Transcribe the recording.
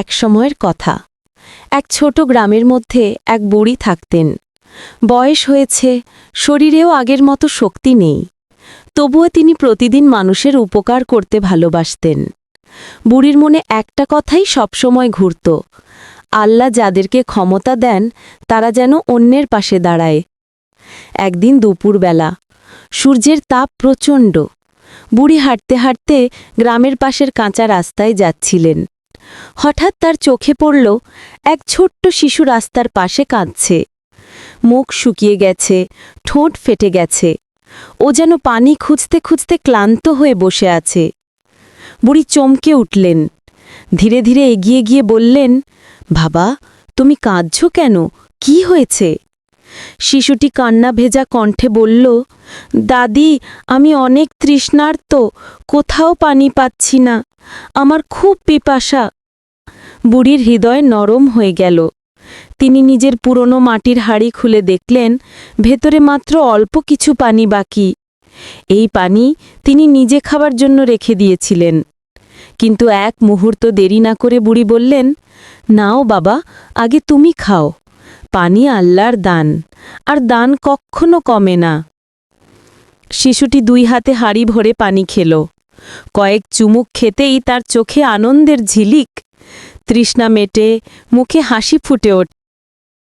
এক সময়ের কথা। এক ছোট গ্রামের মধ্যে এক বুড়ি থাকতেন। বয়স হয়েছে, শরীরেও আগের মতো শক্তি নেই। তবুও তিনি প্রতিদিন মানুষের উপকার করতে ভালোবাসতেন। বুড়ির মনে একটা কথাই সবসময় ঘুরত, আল্লাহ যাদেরকে ক্ষমতা দেন, তারা যেন অন্যের পাশে দাঁড়ায়। একদিন দুপুরবেলা, সূর্যের তাপ প্রচণ্ড। বুড়ি হাঁটতে হাঁটতে গ্রামের পাশের কাঁচা রাস্তায় যাচ্ছিলেন। হঠাৎ তার চোখে পড়ল এক ছোট্ট শিশু রাস্তার পাশে কাঁদছে। মুখ শুকিয়ে গেছে, ঠোঁট ফেটে গেছে। ও যেন পানি খুঁজতে খুঁজতে ক্লান্ত হয়ে বসে আছে। বুড়ি চমকে উঠলেন। ধীরে ধীরে এগিয়ে গিয়ে বললেন, বাবা, তুমি কাঁদছ কেন? কি হয়েছে? শিশুটি কান্না ভেজা কণ্ঠে বলল, দাদি, আমি অনেক তৃষ্ণার্ত, কোথাও পানি পাচ্ছি না, আমার খুব পিপাসা। বুড়ির হৃদয় নরম হয়ে গেল। তিনি নিজের পুরনো মাটির হাড়ি খুলে দেখলেন, ভেতরে মাত্র অল্প কিছু পানি বাকি। এই পানি তিনি নিজে খাবার জন্য রেখে দিয়েছিলেন। কিন্তু এক মুহূর্ত দেরি না করে বুড়ি বললেন, নাও বাবা, আগে তুমি খাও। পানি আল্লাহর দান, আর দান কখনো কমে না। শিশুটি দুই হাতে হাড়ি ভরে পানি খেল। কয়েক চুমুক খেতেই তার চোখে আনন্দের ঝিলিক। তৃষ্ণা মেটে মুখে হাসি ফুটে ওঠে।